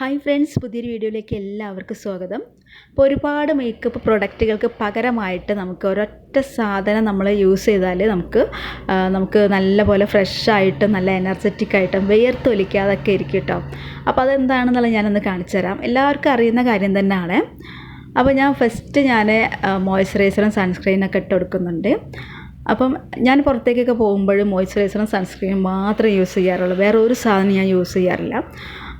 Hi friends പുതിയൊരു വീഡിയോയിലേക്ക് എല്ലാവർക്കും സ്വാഗതം. അപ്പോൾ ഒരുപാട് മേക്കപ്പ് പ്രൊഡക്റ്റുകൾക്ക് പകരമായിട്ട് നമുക്ക് ഒരൊറ്റ സാധനം നമ്മൾ യൂസ് ചെയ്താൽ നമുക്ക് നമുക്ക് നല്ലപോലെ ഫ്രഷ് ആയിട്ട് നല്ല എനർജറ്റിക് ആയിട്ടും വിയർത്തൊലിക്കാതൊക്കെ ഇരിക്കും കേട്ടോ. അപ്പോൾ അതെന്താണെന്നുള്ളത് ഞാനൊന്ന് കാണിച്ചു തരാം. എല്ലാവർക്കും അറിയുന്ന കാര്യം തന്നെയാണ്. അപ്പോൾ ഞാൻ ഫസ്റ്റ് ഞാൻ മോയ്സ്ചറൈസറും സൺസ്ക്രീനൊക്കെ ഇട്ട് കൊടുക്കുന്നുണ്ട്. അപ്പം ഞാൻ പുറത്തേക്കൊക്കെ പോകുമ്പോഴും മോയ്സ്ചറൈസറും സൺസ്ക്രീനും മാത്രമേ യൂസ് ചെയ്യാറുള്ളൂ. വേറെ ഒരു സാധനം ഞാൻ യൂസ് ചെയ്യാറില്ല.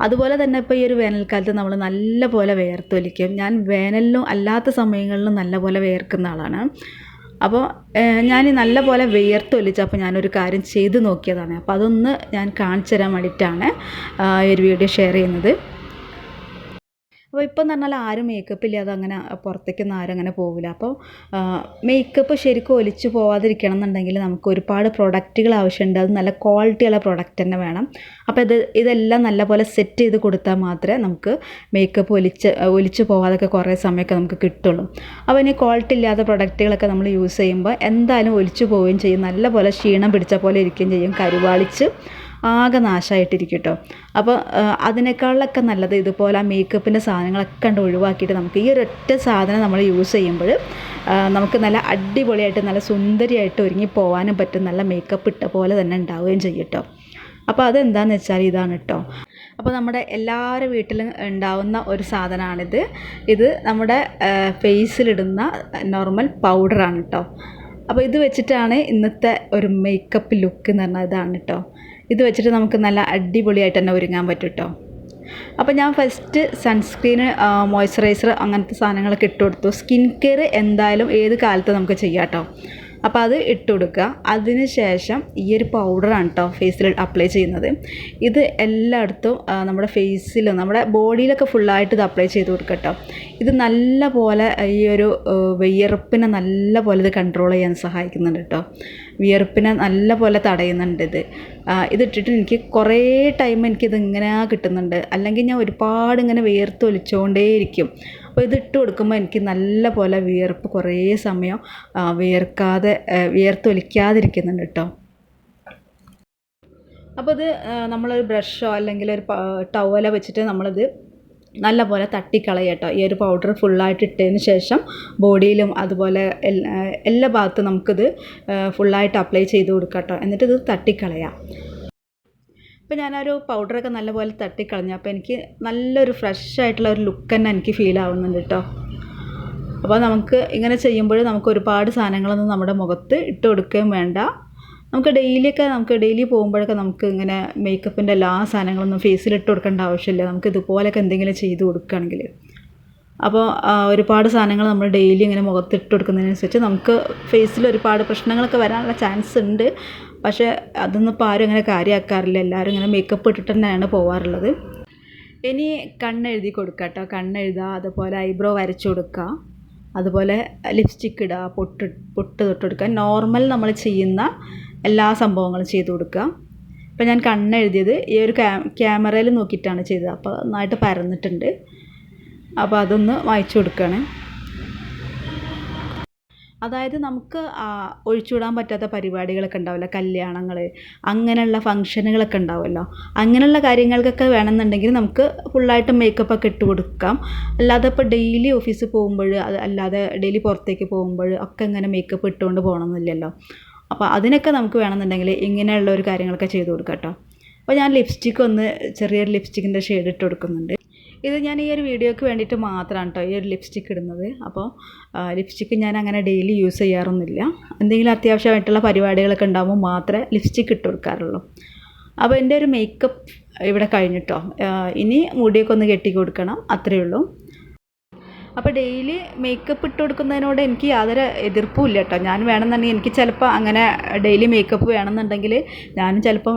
അതുപോലെ തന്നെ ഇപ്പോൾ ഈ ഒരു വേനൽക്കാലത്ത് നമ്മൾ നല്ല പോലെ വേർത്തൊലിക്കും. ഞാൻ വേനലിലും അല്ലാത്ത സമയങ്ങളിലും നല്ല പോലെ വേർക്കുന്ന ആളാണ്. അപ്പോൾ ഞാൻ നല്ല പോലെ വേർത്തൊലിച്ചപ്പോൾ ഞാനൊരു കാര്യം ചെയ്ത് നോക്കിയതാണ്. അപ്പോൾ അതൊന്ന് ഞാൻ കാണിച്ചു തരാൻ വേണ്ടിയിട്ടാണ് ഈ ഒരു വീഡിയോ ഷെയർ ചെയ്യുന്നത്. അപ്പോൾ ഇപ്പം എന്ന് പറഞ്ഞാൽ ആരും മേക്കപ്പ് ഇല്ലാതെ അങ്ങനെ പുറത്തേക്കൊന്നും ആരും അങ്ങനെ പോകില്ല അപ്പോൾ മേക്കപ്പ് ശരിക്കും ഒലിച്ചു പോവാതിരിക്കണം എന്നുണ്ടെങ്കിൽ നമുക്ക് ഒരുപാട് പ്രൊഡക്റ്റുകൾ ആവശ്യമുണ്ട്. അത് നല്ല ക്വാളിറ്റിയുള്ള പ്രൊഡക്റ്റ് തന്നെ വേണം. അപ്പോൾ ഇത് ഇതെല്ലാം നല്ലപോലെ സെറ്റ് ചെയ്ത് കൊടുത്താൽ മാത്രമേ നമുക്ക് മേക്കപ്പ് ഒലിച്ച് ഒലിച്ചു പോവാതൊക്കെ കുറേ സമയമൊക്കെ നമുക്ക് കിട്ടുള്ളൂ. അപ്പോൾ ഇനി ക്വാളിറ്റി ഇല്ലാത്ത പ്രൊഡക്റ്റുകളൊക്കെ നമ്മൾ യൂസ് ചെയ്യുമ്പോൾ എന്തായാലും ഒലിച്ചു പോവുകയും ചെയ്യും. നല്ലപോലെ ക്ഷീണം പിടിച്ച പോലെ ഇരിക്കുകയും ചെയ്യും. കരുവാളിച്ച് ആകെ നാശമായിട്ടിരിക്കും കേട്ടോ അപ്പോൾ അതിനേക്കാളൊക്കെ നല്ലത് ഇതുപോലെ ആ മേക്കപ്പിന്റെ സാധനങ്ങളൊക്കെ കണ്ട് ഒഴിവാക്കിയിട്ട് നമുക്ക് ഈ ഒരൊറ്റ സാധനം നമ്മൾ യൂസ് ചെയ്യുമ്പോൾ നമുക്ക് നല്ല അടിപൊളിയായിട്ട് നല്ല സുന്ദരിയായിട്ട് ഒരുങ്ങി പോകാനും പറ്റും. നല്ല മേക്കപ്പ് ഇട്ട പോലെ തന്നെ ഉണ്ടാവുകയും ചെയ്യും കേട്ടോ അപ്പോൾ അതെന്താണെന്ന് വെച്ചാൽ ഇതാണ് കേട്ടോ അപ്പോൾ നമ്മുടെ എല്ലാവരുടെ വീട്ടിലും ഉണ്ടാവുന്ന ഒരു സാധനമാണിത്. ഇത് നമ്മുടെ ഫേസിലിടുന്ന നോർമൽ പൗഡറാണ് കേട്ടോ അപ്പോൾ ഇത് വെച്ചിട്ടാണ് ഇന്നത്തെ ഒരു മേക്കപ്പ് ലുക്ക് എന്ന് പറഞ്ഞാൽ ഇതാണ് കേട്ടോ ഇത് വെച്ചിട്ട് നമുക്ക് നല്ല അടിപൊളിയായിട്ട് തന്നെ ഒരുങ്ങാൻ പറ്റും കേട്ടോ അപ്പോൾ ഞാൻ ഫസ്റ്റ് സൺസ്ക്രീന് മോയ്സ്ചറൈസർ അങ്ങനത്തെ സാധനങ്ങളൊക്കെ ഇട്ട് കൊടുത്തു. സ്കിൻ കെയർ എന്തായാലും ഏത് കാലത്ത് നമുക്ക് ചെയ്യാം കേട്ടോ അപ്പോൾ അത് ഇട്ട് കൊടുക്കുക അതിന് ശേഷം ഈ ഒരു പൗഡറാണ് കേട്ടോ ഫേസിൽ അപ്ലൈ ചെയ്യുന്നത്. ഇത് എല്ലായിടത്തും നമ്മുടെ ഫേസിൽ നമ്മുടെ ബോഡിയിലൊക്കെ ഫുള്ളായിട്ട് ഇത് അപ്ലൈ ചെയ്ത് കൊടുക്കുക കേട്ടോ ഇത് നല്ല പോലെ ഈ ഒരു വിയർപ്പിനെ നല്ല പോലെ ഇത് കൺട്രോൾ ചെയ്യാൻ സഹായിക്കുന്നുണ്ട് കേട്ടോ വിയർപ്പിനെ നല്ല പോലെ തടയുന്നുണ്ട് ഇത്. ഇതിട്ടിട്ട് എനിക്ക് കുറേ ടൈം എനിക്കിത് ഇങ്ങനെ കിട്ടുന്നുണ്ട്. അല്ലെങ്കിൽ ഞാൻ ഒരുപാട് ഇങ്ങനെ വിയർത്തൊലിച്ചുകൊണ്ടേയിരിക്കും അപ്പോൾ ഇത് ഇട്ട് കൊടുക്കുമ്പോൾ എനിക്ക് നല്ല പോലെ വിയർപ്പ് കുറേ സമയം വിയർക്കാതെ വിയർത്ത് വിയർത്തൊലിക്കാതിരിക്കുന്നുണ്ട് കേട്ടോ. അപ്പോൾ ഇത് നമ്മളൊരു ബ്രഷോ അല്ലെങ്കിൽ ഒരു ടവല വെച്ചിട്ട് നമ്മളിത് നല്ല പോലെ തട്ടിക്കളയുക കേട്ടോ. ഈ ഒരു പൗഡർ ഫുള്ളായിട്ട് ഇട്ടതിന് ശേഷം ബോഡിയിലും അതുപോലെ എല്ലാ ഭാഗത്തും നമുക്കിത് ഫുള്ളായിട്ട് അപ്ലൈ ചെയ്ത് കൊടുക്കാം കേട്ടോ. എന്നിട്ട് ഇത് തട്ടിക്കളയാം. ഇപ്പോൾ ഞാനൊരു പൗഡറൊക്കെ നല്ലപോലെ തട്ടിക്കളഞ്ഞു. അപ്പോൾ എനിക്ക് നല്ലൊരു ഫ്രഷ് ആയിട്ടുള്ള ഒരു ലുക്ക് തന്നെ എനിക്ക് ഫീൽ ആവുന്നുണ്ട് കേട്ടോ. അപ്പോൾ നമുക്ക് ഇങ്ങനെ ചെയ്യുമ്പോൾ നമുക്ക് ഒരുപാട് സാധനങ്ങളൊന്നും നമ്മുടെ മുഖത്ത് ഇട്ട് കൊടുക്കുകയും വേണ്ട. നമുക്ക് ഡെയിലിയൊക്കെ നമുക്ക് ഡെയിലി പോകുമ്പോഴൊക്കെ നമുക്ക് ഇങ്ങനെ മേക്കപ്പിന്റെ എല്ലാ സാധനങ്ങളൊന്നും ഫേസിൽ ഇട്ട് കൊടുക്കേണ്ട ആവശ്യമില്ല. നമുക്ക് ഇതുപോലെയൊക്കെ എന്തെങ്കിലും ചെയ്ത് കൊടുക്കുകയാണെങ്കിൽ. അപ്പോൾ ഒരുപാട് സാധനങ്ങൾ നമ്മൾ ഡെയിലി ഇങ്ങനെ മുഖത്ത് ഇട്ട് കൊടുക്കുന്നതിനനുസരിച്ച് നമുക്ക് ഫേസിൽ ഒരുപാട് പ്രശ്നങ്ങളൊക്കെ വരാനുള്ള ചാൻസ് ഉണ്ട്. പക്ഷേ അതൊന്നും ഇപ്പോൾ ആരും അങ്ങനെ കാര്യമാക്കാറില്ല എല്ലാവരും ഇങ്ങനെ മേക്കപ്പ് ഇട്ടിട്ട് തന്നെയാണ് പോവാറുള്ളത്. ഇനി കണ്ണെഴുതി കൊടുക്കുക കേട്ടോ കണ്ണെഴുതുക അതുപോലെ ഐബ്രോ വരച്ചു കൊടുക്കുക അതുപോലെ ലിപ്സ്റ്റിക്ക് ഇടുക പൊട്ട് പൊട്ട് തൊട്ട് കൊടുക്കുക നോർമൽ നമ്മൾ ചെയ്യുന്ന എല്ലാ സംഭവങ്ങളും ചെയ്തു കൊടുക്കുക ഇപ്പം ഞാൻ കണ്ണെഴുതിയത് ഈ ഒരു ക്യാമറയിൽ നോക്കിയിട്ടാണ് ചെയ്തത്. അപ്പോൾ നന്നായിട്ട് പരന്നിട്ടുണ്ട്. അപ്പോൾ അതൊന്ന് വായിച്ചു കൊടുക്കുകയാണ് അതായത് നമുക്ക് ഒഴിച്ചുകൂടാൻ പറ്റാത്ത പരിപാടികളൊക്കെ ഉണ്ടാവില്ല കല്യാണങ്ങൾ അങ്ങനെയുള്ള ഫംഗ്ഷനുകളൊക്കെ ഉണ്ടാവുമല്ലോ. അങ്ങനെയുള്ള കാര്യങ്ങൾക്കൊക്കെ വേണമെന്നുണ്ടെങ്കിൽ നമുക്ക് ഫുള്ളായിട്ട് മേക്കപ്പ് ഒക്കെ ഇട്ട് കൊടുക്കാം. അല്ലാതെ ഇപ്പോൾ ഡെയിലി ഓഫീസിൽ പോകുമ്പോൾ അത് അല്ലാതെ ഡെയിലി പുറത്തേക്ക് പോകുമ്പോൾ ഒക്കെ ഇങ്ങനെ മേക്കപ്പ് ഇട്ടുകൊണ്ട് പോകണമെന്നില്ലല്ലോ അപ്പോൾ അതിനൊക്കെ നമുക്ക് വേണമെന്നുണ്ടെങ്കിൽ ഇങ്ങനെയുള്ള ഒരു കാര്യങ്ങളൊക്കെ ചെയ്ത് കൊടുക്കാം കേട്ടോ. അപ്പോൾ ഞാൻ ലിപ്സ്റ്റിക്ക് ഒന്ന് ചെറിയൊരു ലിപ്സ്റ്റിക്കിന്റെ ഷെയ്ഡ് ഇട്ട് കൊടുക്കുന്നുണ്ട്. ഇത് ഞാൻ ഈ ഒരു വീഡിയോയ്ക്ക് വേണ്ടിയിട്ട് മാത്രമാണ് കേട്ടോ ഈ ഒരു ലിപ്സ്റ്റിക്ക് ഇടുന്നത്. അപ്പോൾ ലിപ്സ്റ്റിക്ക് ഞാൻ അങ്ങനെ ഡെയിലി യൂസ് ചെയ്യാറൊന്നുമില്ല. എന്തെങ്കിലും അത്യാവശ്യമായിട്ടുള്ള പരിപാടികളൊക്കെ ഉണ്ടാകുമ്പോൾ മാത്രമേ ലിപ്സ്റ്റിക്ക് ഇട്ട് കൊടുക്കാറുള്ളൂ. അപ്പോൾ എന്റെ ഒരു മേക്കപ്പ് ഇവിടെ കഴിഞ്ഞിട്ടോ ഇനി മുടിയൊക്കെ ഒന്ന് കെട്ടി കൊടുക്കണം അത്രയേ ഉള്ളൂ. അപ്പോൾ ഡെയിലി മേക്കപ്പ് ഇട്ട് കൊടുക്കുന്നതിനോട് എനിക്ക് യാതൊരു എതിർപ്പും ഇല്ല കേട്ടോ ഞാൻ വേണമെന്നുണ്ടെങ്കിൽ എനിക്ക് ചിലപ്പോൾ അങ്ങനെ ഡെയിലി മേക്കപ്പ് വേണമെന്നുണ്ടെങ്കിൽ ഞാനും ചിലപ്പം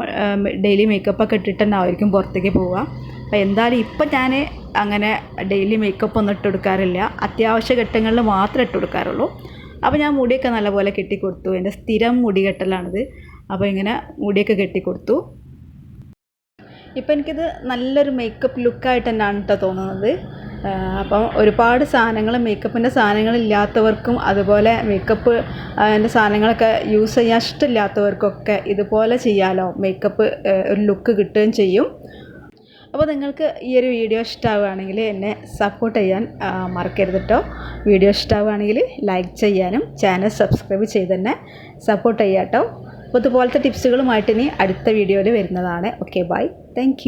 ഡെയിലി മേക്കപ്പൊക്കെ ഇട്ടിട്ട് ആയിരിക്കും പുറത്തേക്ക് പോവുക. അപ്പോൾ എന്തായാലും ഇപ്പം ഞാൻ അങ്ങനെ ഡെയിലി മേക്കപ്പ് ഒന്നും ഇട്ട് കൊടുക്കാറില്ല. അത്യാവശ്യ ഘട്ടങ്ങളിൽ മാത്രമേ ഇട്ട് കൊടുക്കാറുള്ളൂ. അപ്പോൾ ഞാൻ മുടിയൊക്കെ നല്ലപോലെ കെട്ടിക്കൊടുത്തു. എന്റെ സ്ഥിരം മുടി കെട്ടലാണിത്. അപ്പോൾ ഇങ്ങനെ മുടിയൊക്കെ കെട്ടിക്കൊടുത്തു. ഇപ്പം എനിക്കിത് നല്ലൊരു മേക്കപ്പ് ലുക്കായിട്ട് തന്നെയാണ് കേട്ടോ തോന്നുന്നത്. അപ്പം ഒരുപാട് സാധനങ്ങൾ മേക്കപ്പിന്റെ സാധനങ്ങൾ ഇല്ലാത്തവർക്കും അതുപോലെ മേക്കപ്പ് അതിന്റെ സാധനങ്ങളൊക്കെ യൂസ് ചെയ്യാൻ ഇഷ്ടമില്ലാത്തവർക്കൊക്കെ ഇതുപോലെ ചെയ്യാമല്ലോ മേക്കപ്പ് ഒരു ലുക്ക് കിട്ടുകയും ചെയ്യും. അപ്പോൾ നിങ്ങൾക്ക് ഈ ഒരു വീഡിയോ ഇഷ്ടമാവുകയാണെങ്കിൽ എന്നെ സപ്പോർട്ട് ചെയ്യാൻ മറക്കരുത് കേട്ടോ വീഡിയോ ഇഷ്ടമാവുകയാണെങ്കിൽ ലൈക്ക് ചെയ്യാനും ചാനൽ സബ്സ്ക്രൈബ് ചെയ്ത് തന്നെ സപ്പോർട്ട് ചെയ്യാം കേട്ടോ അപ്പോൾ ഇതുപോലത്തെ ടിപ്സുകളുമായിട്ട് ഇനി അടുത്ത വീഡിയോയിൽ വരുന്നതാണ്. Okay bye thank